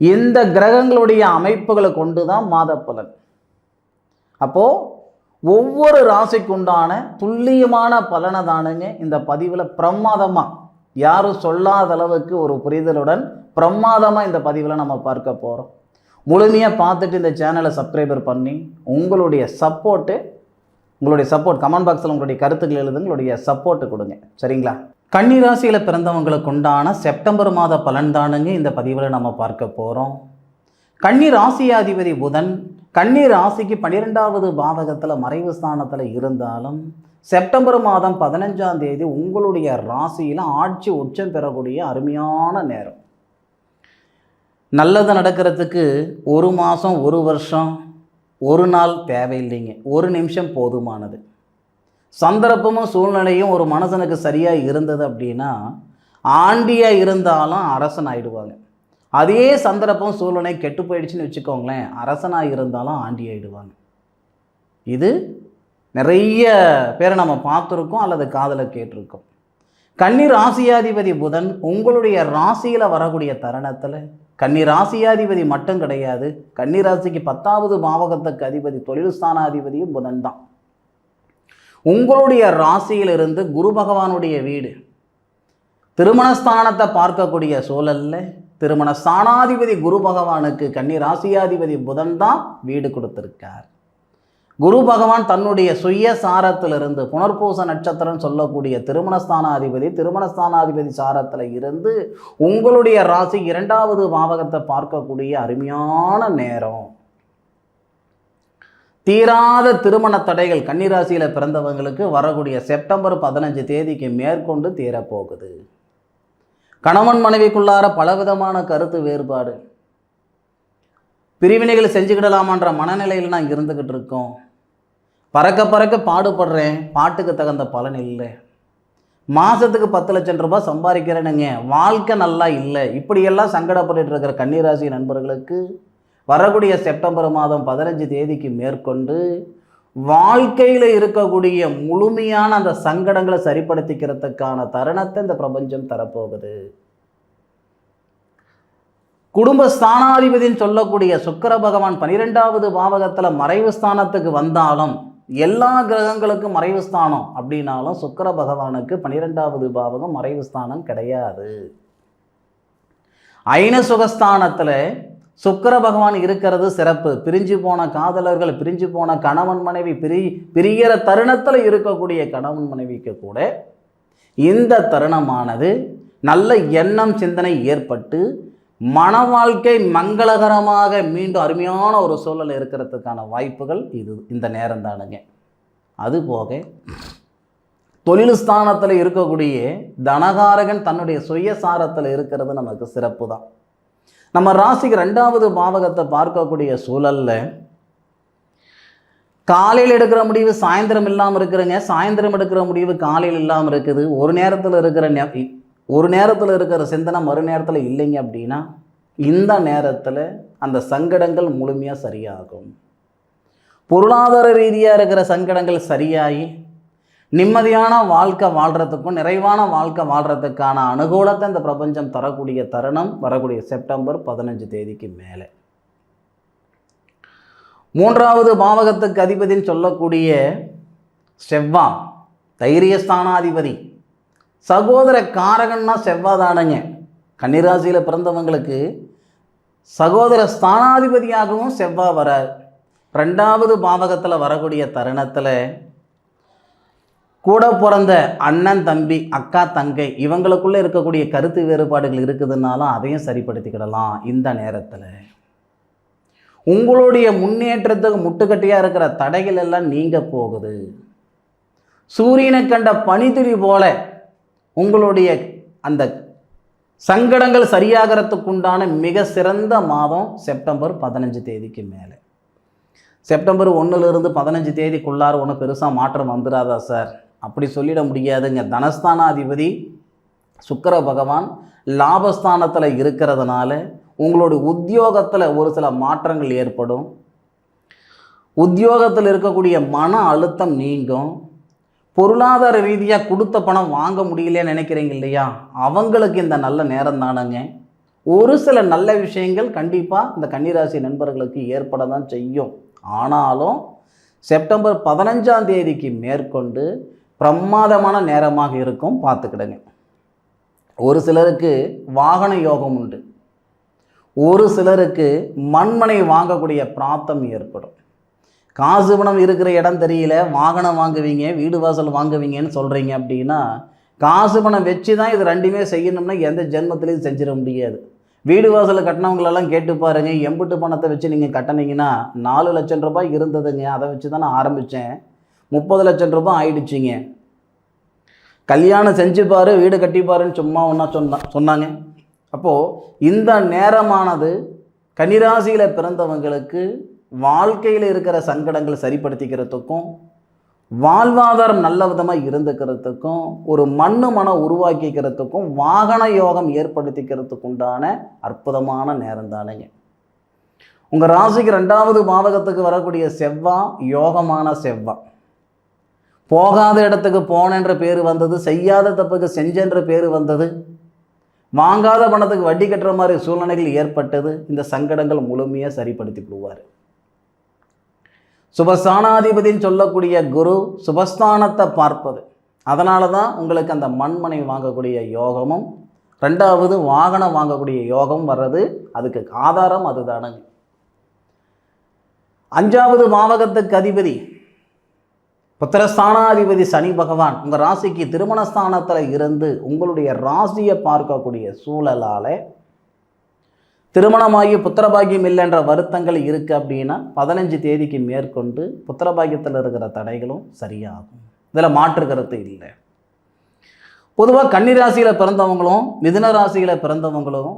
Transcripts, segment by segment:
இந்த கிரகங்களுடைய அமைப்புகளை கொண்டு தான் மாத பலன் அப்போது ஒவ்வொரு ராசிக்குண்டான துல்லியமான பலனை தானுங்க இந்த பதிவில் பிரமாதமாக யாரும் சொல்லாத அளவுக்கு ஒரு புரிதலுடன் பிரமாதமாக இந்த பதிவில் நம்ம பார்க்க போகிறோம் முழுமையாக பார்த்துட்டு இந்த சேனலை சப்ஸ்கிரைபர் பண்ணி உங்களுடைய சப்போர்ட்டு உங்களுடைய சப்போர்ட் கமெண்ட் பாக்ஸில் உங்களுடைய கருத்துக்கள் எழுதுங்க உங்களுடைய சப்போர்ட்டு கொடுங்க. சரிங்களா? கன்னிராசியில் பிறந்தவங்களுக்கு உண்டான செப்டம்பர் மாத பலன்தானுங்க இந்த பதிவில் நம்ம பார்க்க போகிறோம் கன்னி ராசியாதிபதி புதன் கன்னி ராசிக்கு பன்னிரெண்டாவது பாவகத்தில் மறைவு ஸ்தானத்தில் இருந்தாலும் செப்டம்பர் மாதம் பதினஞ்சாம் தேதி உங்களுடைய ராசியில் ஆட்சி உச்சம் பெறக்கூடிய அருமையான நேரம். நல்லது நடக்கிறதுக்கு ஒரு மாதம் ஒரு வருஷம் ஒரு நாள் தேவையில்லைங்க. ஒரு நிமிஷம் போதுமானது. சந்தர்ப்பமும் சூழ்நிலையும் ஒரு மனுஷனுக்கு சரியாக இருந்தது அப்படின்னா ஆண்டியாக இருந்தாலும் அரசன் ஆயிடுவாங்க. அதே சந்தர்ப்பம் சூழ்நிலை கெட்டு போயிடுச்சுன்னு வச்சுக்கோங்களேன் அரசனாக இருந்தாலும் ஆண்டி ஆயிடுவாங்க. இது நிறைய பேரை நம்ம பார்த்துருக்கோம் அல்லது காதலை கேட்டிருக்கோம். கன்னி ராசியாதிபதி புதன் உங்களுடைய ராசியில் வரக்கூடிய தருணத்தில் கன்னி ராசியாதிபதி மட்டும் கிடையாது கன்னி ராசிக்கு பத்தாவது பாவகத்துக்கு அதிபதி தொழில் ஸ்தானாதிபதியும் புதன் தான். உங்களுடைய ராசியிலிருந்து குரு பகவானுடைய வீடு. திருமணஸ்தானத்தை பார்க்கக்கூடிய சூழல்ல திருமண ஸ்தானாதிபதி குரு பகவானுக்கு கன்னி ராசியாதிபதி புதன் தான் வீடு கொடுத்துருக்கார். குரு பகவான் தன்னுடைய சுய சாரத்திலிருந்து புனர்பூச நட்சத்திரம் சொல்லக்கூடிய திருமணஸ்தானாதிபதி திருமணஸ்தானாதிபதி சாரத்தில் இருந்து உங்களுடைய ராசி இரண்டாவது பாவகத்தை பார்க்கக்கூடிய அருமையான நேரம். தீராத திருமண தடைகள் கன்னிராசியில் பிறந்தவங்களுக்கு வரக்கூடிய செப்டம்பர் பதினஞ்சு தேதிக்கு மேற்கொண்டு தீரப்போகுது. கணவன் மனைவிக்குள்ளார பலவிதமான கருத்து வேறுபாடு. பிரிவினைகள் செஞ்சுக்கிடலாமான்ற மனநிலையில் நான் இருந்துக்கிட்டு இருக்கோம். பறக்க பறக்க பாடுபடுறேன். பாட்டுக்கு தகுந்த பலன் இல்லை. மாதத்துக்கு பத்து லட்சம் ரூபாய் சம்பாதிக்கிறேனுங்க வாழ்க்கை நல்லா இல்லை. இப்படியெல்லாம் சங்கடப்பட்டு இருக்கிற கன்னிராசி நண்பர்களுக்கு வரக்கூடிய செப்டம்பர் மாதம் பதினஞ்சு தேதிக்கு மேற்கொண்டு வாழ்க்கையில் இருக்கக்கூடிய முழுமையான அந்த சங்கடங்களை சரிப்படுத்திக்கிறதுக்கான தருணத்தை இந்த பிரபஞ்சம் தரப்போகுது. குடும்ப ஸ்தானாதிபதின்னு சொல்லக்கூடிய சுக்கர பகவான் பனிரெண்டாவது பாவகத்தில் மறைவு ஸ்தானத்துக்கு வந்தாலும் எல்லா கிரகங்களுக்கும் மறைவு ஸ்தானம் அப்படின்னாலும் சுக்கர பகவானுக்கு பனிரெண்டாவது பாவகம் மறைவு ஸ்தானம் கிடையாது. ஐன சுகஸ்தானத்தில் சுக்கிர பகவான் இருக்கிறது சிறப்பு. பிரிஞ்சு போன காதலர்கள் பிரிஞ்சு போன கணவன் மனைவி பிரி பிரிகிற தருணத்தில் இருக்கக்கூடிய கணவன் மனைவிக்கு கூட இந்த தருணமானது நல்ல எண்ணம் சிந்தனை ஏற்பட்டு மன வாழ்க்கை மங்களகரமாக மீண்டும் அருமையான ஒரு சூழல் இருக்கிறதுக்கான வாய்ப்புகள் இது இந்த நேரம் தானுங்க. அதுபோக தொழில் ஸ்தானத்தில் இருக்கக்கூடிய தனகாரகன் தன்னுடைய சுயசாரத்தில் இருக்கிறது நமக்கு சிறப்பு தான் நம்ம ராசிக்கு ரெண்டாவது பாவகத்தை பார்க்கக்கூடிய சூழல்ல காலையில் எடுக்கிற முடிவு சாயந்தரம் இல்லாமல் இருக்கிறங்க சாயந்தரம் எடுக்கிற முடிவு காலையில் இல்லாமல் இருக்குது. ஒரு நேரத்தில் இருக்கிற நே- ஒரு நேரத்தில் இருக்கிற சிந்தனை மறு நேரத்தில் இல்லைங்க அப்படின்னா இந்த நேரத்தில் அந்த சங்கடங்கள் முழுமையாக சரியாகும். பொருளாதார ரீதியாக இருக்கிற சங்கடங்கள் சரியாகி நிம்மதியான வாழ்க்கை வாழ்கிறதுக்கும் நிறைவான வாழ்க்கை வாழ்கிறதுக்கான அனுகூலத்தை இந்த பிரபஞ்சம் தரக்கூடிய தருணம் வரக்கூடிய செப்டம்பர் பதினஞ்சு தேதிக்கு மேலே. மூன்றாவது பாவகத்துக்கு அதிபதின்னு சொல்லக்கூடிய செவ்வா தைரியஸ்தானாதிபதி. சகோதர காரகன்னா செவ்வாதானங்க கன்னிராசியில் பிறந்தவங்களுக்கு சகோதர ஸ்தானாதிபதியாகவும் செவ்வா வரார் ரெண்டாவது பாவகத்தில் வரக்கூடிய தருணத்தில் கூட பிறந்த அண்ணன் தம்பி அக்கா தங்கை இவங்களுக்குள்ளே இருக்கக்கூடிய கருத்து வேறுபாடுகள் இருக்குதுன்னாலும் அதையும் சரிப்படுத்திக்கிடலாம் இந்த நேரத்தில். உங்களுடைய முன்னேற்றத்துக்கு முட்டுக்கட்டையாக இருக்கிற தடைகள் எல்லாம் நீங்க போகுது. சூரியனை கண்ட பனித்துளி போல உங்களுடைய அந்த சங்கடங்கள் சரியாகிறதுக்குண்டான மிக சிறந்த மாதம் செப்டம்பர் பதினஞ்சு தேதிக்கு மேலே. செப்டம்பர் ஒன்றுலேருந்து பதினஞ்சு தேதிக்குள்ளார ஒன்றும் பெருசாக மாற்றம் வந்துடாதா சார்? அப்படி சொல்லிட முடியாதுங்க. தனஸ்தானாதிபதி சுக்கர பகவான் லாபஸ்தானத்தில் இருக்கிறதுனால உங்களுடைய உத்தியோகத்தில் ஒரு சில மாற்றங்கள் ஏற்படும். உத்தியோகத்தில் இருக்கக்கூடிய மன அழுத்தம் நீங்கும். பொருளாதார ரீதியாக கொடுத்த பணம் வாங்க முடியலையே நினைக்கிறீங்க இல்லையா? அவங்களுக்கு இந்த நல்ல நேரம் தானங்க. ஒரு சில நல்ல விஷயங்கள் கண்டிப்பாக இந்த கன்னிராசி நண்பர்களுக்கு ஏற்பட தான் செய்யும். ஆனாலும் செப்டம்பர் பதினஞ்சாம் தேதிக்கு மேற்கொண்டு பிரமாதமான நேரமாக இருக்கும் பார்த்துக்கிடுங்க. ஒரு சிலருக்கு வாகன யோகம் உண்டு. ஒரு சிலருக்கு மண்மனை வாங்கக்கூடிய பிராப்தம் ஏற்படும். காசு பணம் இருக்கிற இடம் தெரியல வாகனம் வாங்குவீங்க வீடு வாசல் வாங்குவீங்கன்னு சொல்கிறீங்க அப்படின்னா காசு பணம் வச்சு தான் இது ரெண்டுமே செய்யணும்னா எந்த ஜென்மத்திலையும் செஞ்சிட முடியாது. வீடு வாசல் கட்டினவங்களெல்லாம் கேட்டு பாருங்க எம்புட்டு பணத்தை வச்சு நீங்கள் கட்டினீங்கன்னா நாலு லட்சம் ரூபாய் இருந்ததுங்க. அதை வச்சு தான் நான் ஆரம்பித்தேன் முப்பது லட்சம் ரூபாய் ஆயிடுச்சுங்க. கல்யாணம் செஞ்சுப்பார் வீடு கட்டிப்பாருன்னு சும்மா ஒன்றா சொன்னா சொன்னாங்க. அப்போது இந்த நேரமானது கன்னிராசியில் பிறந்தவங்களுக்கு வாழ்க்கையில் இருக்கிற சங்கடங்களை சரிப்படுத்திக்கிறதுக்கும் வாழ்வாதாரம் நல்ல விதமாக இருந்துக்கிறதுக்கும் ஒரு மண்ணு மனம் உருவாக்கிக்கிறதுக்கும் வாகன யோகம் ஏற்படுத்திக்கிறதுக்கு உண்டான அற்புதமான நேரம் தானுங்க. உங்கள் ராசிக்கு ரெண்டாவது பாவகத்துக்கு வரக்கூடிய செவ்வா யோகமான செவ்வாய் போகாத இடத்துக்கு போனேன்ற பேர் வந்தது செய்யாத தப்புக்கு செஞ்சென்ற பேர் வந்தது வாங்காத பணத்துக்கு வட்டி கட்டுற மாதிரி சூழ்நிலைகள் ஏற்பட்டது இந்த சங்கடங்கள் முழுமையாக சரிப்படுத்தி விடுவார் சுபஸ்தானாதிபதின்னு சொல்லக்கூடிய குரு சுபஸ்தானத்தை பார்ப்பது. அதனால தான் உங்களுக்கு அந்த மண்மனை வாங்கக்கூடிய யோகமும் ரெண்டாவது வாகனம் வாங்கக்கூடிய யோகம் வர்றது அதுக்கு ஆதாரம் அதுதானுங்க. அஞ்சாவது மாவகத்துக்கு அதிபதி புத்திரஸ்தானாதிபதி சனி பகவான் உங்கள் ராசிக்கு திருமணஸ்தானத்தில் இருந்து உங்களுடைய ராசியை பார்க்கக்கூடிய சூழலால் திருமணமாகி புத்திரபாகியம் இல்லைன்ற வருத்தங்கள் இருக்குது அப்படின்னா பதினஞ்சு தேதிக்கு மேற்கொண்டு புத்திரபாகியத்தில் இருக்கிற தடைகளும் சரியாகும். இதில் மாற்று கருத்து இல்லை. பொதுவாக கன்னிராசியில் பிறந்தவங்களும் மிதுன ராசியில் பிறந்தவங்களும்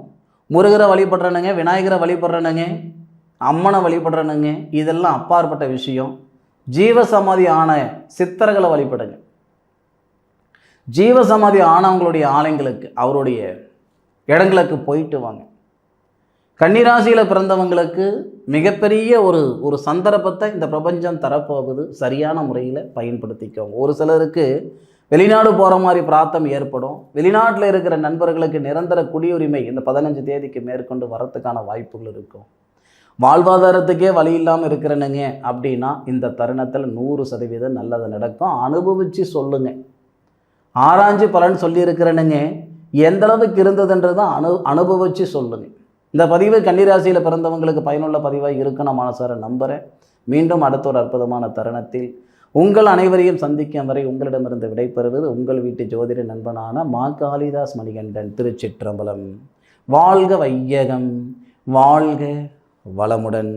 முருகரை வழிபடுறனுங்க விநாயகரை வழிபடுறனுங்க அம்மனை வழிபடுறனுங்க இதெல்லாம் அப்பாற்பட்ட விஷயம். ஜீவசமாதி ஆன சித்தர்களை வழிபடுங்க. ஜீவசமாதி ஆனவங்களுடைய ஆலயங்களுக்கு அவருடைய இடங்களுக்கு போயிட்டு வாங்க. கன்னிராசியில் பிறந்தவங்களுக்கு மிகப்பெரிய ஒரு ஒரு சந்தர்ப்பத்தை இந்த பிரபஞ்சம் தரப்போகுது. சரியான முறையில் பயன்படுத்திக்கோங்க. ஒரு சிலருக்கு வெளிநாடு போகிற மாதிரி பிராத்தம் ஏற்படும். வெளிநாட்டில் இருக்கிற நண்பர்களுக்கு நிரந்தர குடியுரிமை இந்த பதினஞ்சு தேதிக்கு மேற்கொண்டு வரத்துக்கான வாய்ப்புகள் இருக்கும். வாழ்வாதாரத்துக்கே வழி இல்லாமல் இருக்கிறனுங்க அப்படின்னா இந்த தருணத்தில் நூறு சதவீதம் நல்லது நடக்கும். அனுபவித்து சொல்லுங்கள் ஆராய்ஞ்சு பலன் சொல்லியிருக்கிறனுங்க. எந்த அளவுக்கு இருந்ததுன்றதை அனு அனுபவித்து சொல்லுங்கள் இந்த பதிவு கன்னிராசியில் பிறந்தவங்களுக்கு பயனுள்ள பதிவாக இருக்கணும் நான் மனசார நம்புகிறேன் மீண்டும் அடுத்த ஒரு அற்புதமான தருணத்தில் உங்கள் அனைவரையும் சந்திக்கும் வரை உங்களிடமிருந்து விடைபெறுவது உங்கள் வீட்டு ஜோதிட நண்பனான மா காளிதாஸ் மணிகண்டன் திருச்சிற்றம்பலம். வாழ்க வையகம். வாழ்க வளமுடன்